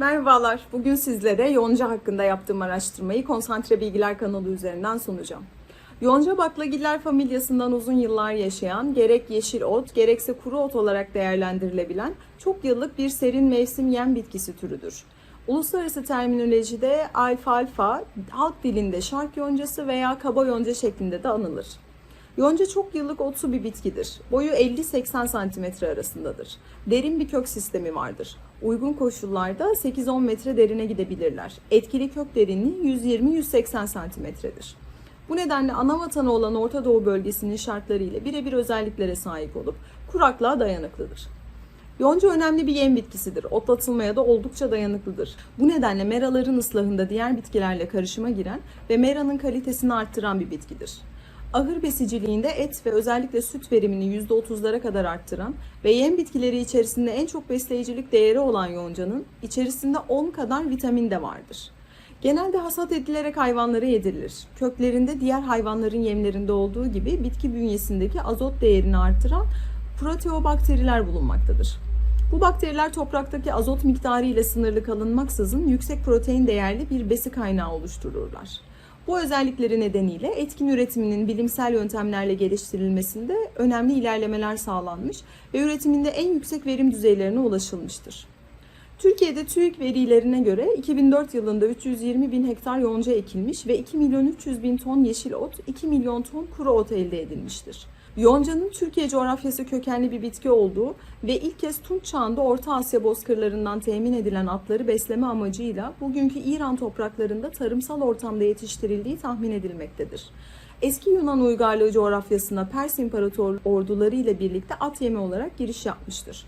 Merhabalar. Bugün sizlere yonca hakkında yaptığım araştırmayı Konsantre Bilgiler kanalı üzerinden sunacağım. Yonca baklagiller familyasından uzun yıllar yaşayan, gerek yeşil ot, gerekse kuru ot olarak değerlendirilebilen çok yıllık bir serin mevsim yem bitkisi türüdür. Uluslararası terminolojide alfalfa, halk dilinde şark yoncası veya kaba yonca şeklinde de anılır. Yonca çok yıllık otsu bir bitkidir. Boyu 50-80 cm arasındadır. Derin bir kök sistemi vardır. Uygun koşullarda 8-10 metre derine gidebilirler. Etkili kök derinliği 120-180 cm'dir. Bu nedenle ana vatanı olan Orta Doğu bölgesinin şartları ile birebir özelliklere sahip olup kuraklığa dayanıklıdır. Yonca önemli bir yem bitkisidir. Otlatılmaya da oldukça dayanıklıdır. Bu nedenle meraların ıslahında diğer bitkilerle karışıma giren ve meranın kalitesini arttıran bir bitkidir. Ahır besiciliğinde et ve özellikle süt verimini %30'lara kadar arttıran ve yem bitkileri içerisinde en çok besleyicilik değeri olan yoncanın içerisinde 10 kadar vitamin de vardır. Genelde hasat edilerek hayvanlara yedirilir. Köklerinde diğer hayvanların yemlerinde olduğu gibi bitki bünyesindeki azot değerini artıran proteobakteriler bulunmaktadır. Bu bakteriler topraktaki azot miktarı ile sınırlı kalınmaksızın yüksek protein değerli bir besi kaynağı oluştururlar. Bu özellikleri nedeniyle etkin üretiminin bilimsel yöntemlerle geliştirilmesinde önemli ilerlemeler sağlanmış ve üretiminde en yüksek verim düzeylerine ulaşılmıştır. Türkiye'de TÜİK verilerine göre 2004 yılında 320 bin hektar yonca ekilmiş ve 2 milyon 300 bin ton yeşil ot, 2 milyon ton kuru ot elde edilmiştir. Yonca'nın Türkiye coğrafyası kökenli bir bitki olduğu ve ilk kez Tunç çağında Orta Asya bozkırlarından temin edilen atları besleme amacıyla bugünkü İran topraklarında tarımsal ortamda yetiştirildiği tahmin edilmektedir. Eski Yunan uygarlığı coğrafyasına Pers İmparator orduları ile birlikte at yemi olarak giriş yapmıştır.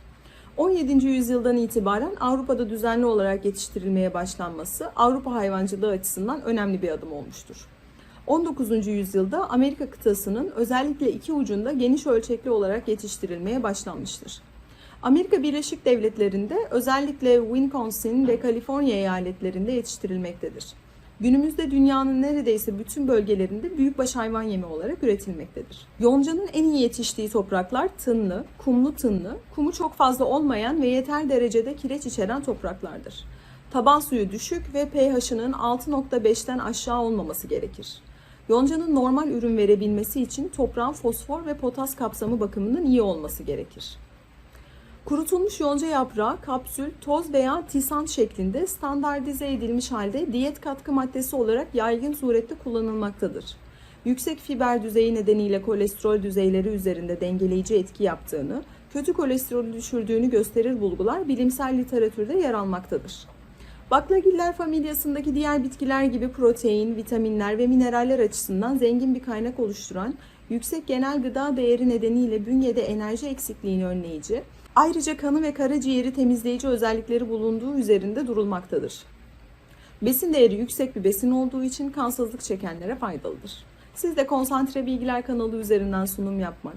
17. yüzyıldan itibaren Avrupa'da düzenli olarak yetiştirilmeye başlanması Avrupa hayvancılığı açısından önemli bir adım olmuştur. 19. yüzyılda Amerika kıtasının özellikle iki ucunda geniş ölçekli olarak yetiştirilmeye başlanmıştır. Amerika Birleşik Devletleri'nde özellikle Wisconsin ve Kaliforniya eyaletlerinde yetiştirilmektedir. Günümüzde dünyanın neredeyse bütün bölgelerinde büyükbaş hayvan yemi olarak üretilmektedir. Yoncanın en iyi yetiştiği topraklar tınlı, kumlu tınlı, kumu çok fazla olmayan ve yeter derecede kireç içeren topraklardır. Taban suyu düşük ve pH'ının 6.5'ten aşağı olmaması gerekir. Yonca'nın normal ürün verebilmesi için toprağın fosfor ve potas kapsamı bakımından iyi olması gerekir. Kurutulmuş yonca yaprağı kapsül, toz veya tisan şeklinde standartize edilmiş halde diyet katkı maddesi olarak yaygın surette kullanılmaktadır. Yüksek fiber düzeyi nedeniyle kolesterol düzeyleri üzerinde dengeleyici etki yaptığını, kötü kolesterolü düşürdüğünü gösterir bulgular bilimsel literatürde yer almaktadır. Baklagiller familyasındaki diğer bitkiler gibi protein, vitaminler ve mineraller açısından zengin bir kaynak oluşturan yüksek genel gıda değeri nedeniyle bünyede enerji eksikliğini önleyici, ayrıca kanı ve karaciğeri temizleyici özellikleri bulunduğu üzerinde durulmaktadır. Besin değeri yüksek bir besin olduğu için kansızlık çekenlere faydalıdır. Siz de Konsantre Bilgiler kanalı üzerinden sunum yapmak